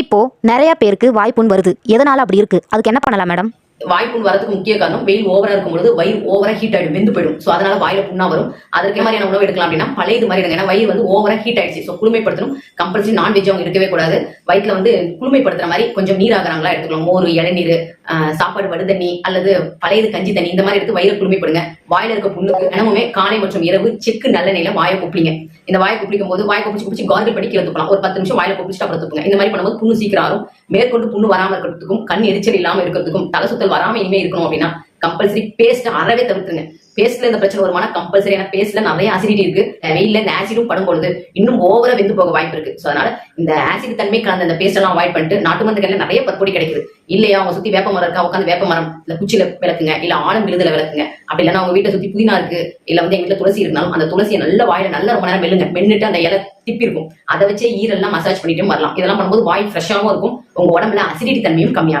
இப்போ நிறைய பேருக்கு வாய்ப்புண் வருது. எதனால அப்படி இருக்கு? அதுக்கு என்ன பண்ணலாம் மேடம்? வாய்ப்புண் வரதுக்கு முக்கிய காரணம் வெயில் ஓவரா இருக்கும்பொழுது வயிறு ஓவரா ஹீட் ஆயிடும் வெந்து போயிடும். சோ அதனால வாயில புண்ணா வரும். அதற்கே மாதிரியான உணவு எடுக்கலாம் அப்படின்னா பழையது மாதிரி எடுங்க. ஏன்னா வயிறு வந்து ஓவரா ஹீட் ஆயிடுச்சு. ஸோ குளுமைப்படுத்தணும். கம்பல்சரி நான்வெஜ் அவங்க இருக்கவே கூடாது. வயிற்றுல வந்து குளுமைப்படுத்துற மாதிரி கொஞ்சம் நீர் ஆகிறாங்களா எடுத்துக்கலாம். மோர் இளநீர் சாப்பாடு வடுதண்ணி அல்லது பழையது கஞ்சி தண்ணி இந்த மாதிரி எடுத்து வயிறு குளுமைப்படுங்க. வாயில இருக்க புண்ணுக்கு தினமுமே காலை மற்றும் இரவு செக்கு நல்ல நிலையில வாயை குப்பிங்க இந்த வாயை குப்பிக்கும் போது வாயை குப்பிச்சு குப்பிச்சு கார்கிள் படிக்க எடுத்துக்கலாம் ஒரு பத்து நிமிஷம் வாயில குப்பிச்சுட்டு அப்புறம் இந்த மாதிரி பண்ணும்போது புண்ணு சீக்கிரம் ஆகும் மேற்கொண்டு புண்ணு வராம இருக்கிறதுக்கும் கண் எரிச்சல் இல்லாம இருக்கிறதுக்கும் தலை சுத்தல் வராம இனிமே இருக்கணும் அப்படின்னா கம்பல்சரி பேஸ்ட் அறவே தவிர்த்துருங்க. பேஸ்ட்ல இந்த பிரச்சனை வருமானா கம்பல்சரி ஏன்னா பேஸ்ட்ல நிறைய ஆசிடிட்டி இருக்கு. வெயில இந்த ஆசிடும் படும்பொழுது இன்னும் ஓவரா வெந்து போக வாய்ப்பு இருக்கு. சோ அதனால இந்த ஆசிட் தன்மை கலந்த இந்த பேஸ்ட் எல்லாம் அவாய்ட் பண்ணிட்டு நாட்டு மருந்துகள்ல நிறைய பற்பொடி கிடைக்குது. இல்லையா அவங்க சுத்தி வேப்ப மரம் இருக்கா? உட்காந்து வேப்ப மரம் இல்ல குச்சியில விளக்குங்க. இல்ல ஆழம் விழுதுல விளக்குங்க. அப்படி இல்லைன்னா அவங்க வீட்டை சுத்தி புதினா இருக்கு. இல்ல வந்து எங்க வீட்டுல துளசி இருந்தாலும் அந்த துளசியை நல்ல வாயில நல்ல ரொம்ப நேரம் மெல்லுங்க. மென்னுட்டு அந்த இலை திப்பி இருக்கும். அதை வச்சே ஈரெல்லாம் மசாஜ் பண்ணிட்டும் வரலாம். இதெல்லாம் பண்ணும்போது வாய் ஃப்ரெஷ்ஷாவும் இருக்கும். உங்க உடம்புல அசிடிட்டி தன்மையும் கம்மியாகும்.